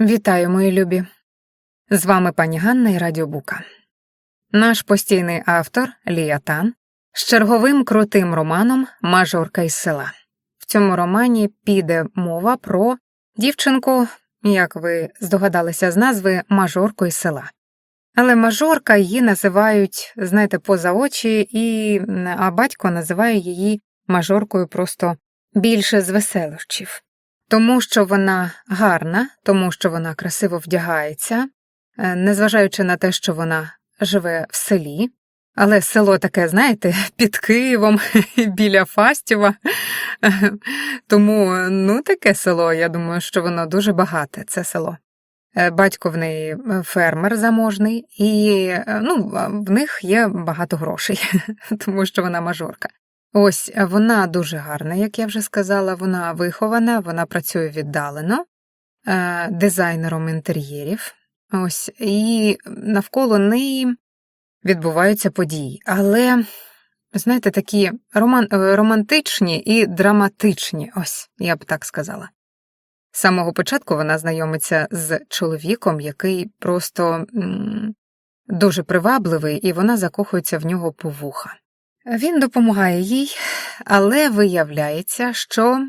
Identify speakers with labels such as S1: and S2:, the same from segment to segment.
S1: Вітаю, мої любі! З вами пані Ганна і Радіо Бука. Наш постійний автор Лія Тан з черговим крутим романом Мажорка із села. В цьому романі піде мова про дівчинку, як ви здогадалися з назви, мажорку із села. Але мажорка її називають, знаєте, поза очі, і, а батько називає її мажоркою просто більше з веселощів. Тому що вона гарна, тому що вона красиво вдягається, е, незважаючи на те, що вона живе в селі, але село таке, знаєте, під Києвом біля Фастєва. Тому ну, таке село, я думаю, що воно дуже багате, це село. Е, Батько в неї е, фермер заможний, і ну, в них є багато грошей, тому що вона мажорка. Ось вона дуже гарна, як я вже сказала, вона вихована, вона працює віддалено е, дизайнером інтер'єрів. Ось, і навколо неї відбуваються події. Але, знаєте, такі роман, е, романтичні і драматичні, ось, я б так сказала. З самого початку вона знайомиться з чоловіком, який просто м, дуже привабливий, і вона закохується в нього по вуха. Він допомагає їй, але виявляється, що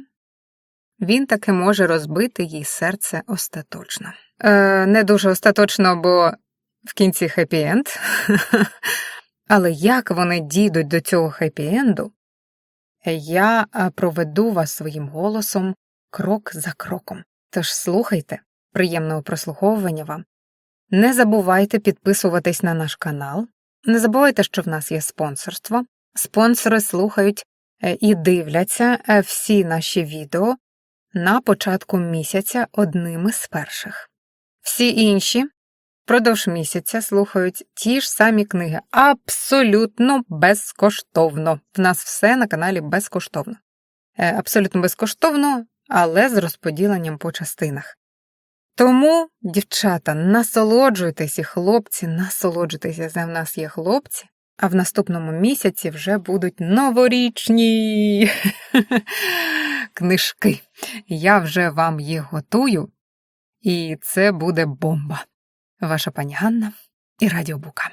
S1: він таки може розбити їй серце остаточно. Е, Не дуже остаточно, бо в кінці хеппі-енд. Але як вони дійдуть до цього хеппі-енду, я е, проведу вас своїм голосом крок за кроком. Тож слухайте, приємного прослуховування вам. Не забувайте підписуватись на наш канал. Не забувайте, що в нас є спонсорство. Спонсори слухають е, і дивляться е, всі наші відео на початку місяця одними з перших. Всі інші впродовж місяця слухають ті ж самі книги абсолютно безкоштовно. В нас все на каналі безкоштовно. Е, Абсолютно безкоштовно, але з розподіленням по частинах. Тому, дівчата, насолоджуйтеся, хлопці, насолоджуйтеся, за в нас є хлопці, а в наступному місяці вже будуть новорічні книжки. Я вже вам їх готую, і це буде бомба. Ваша пані Ганна і Радіобука.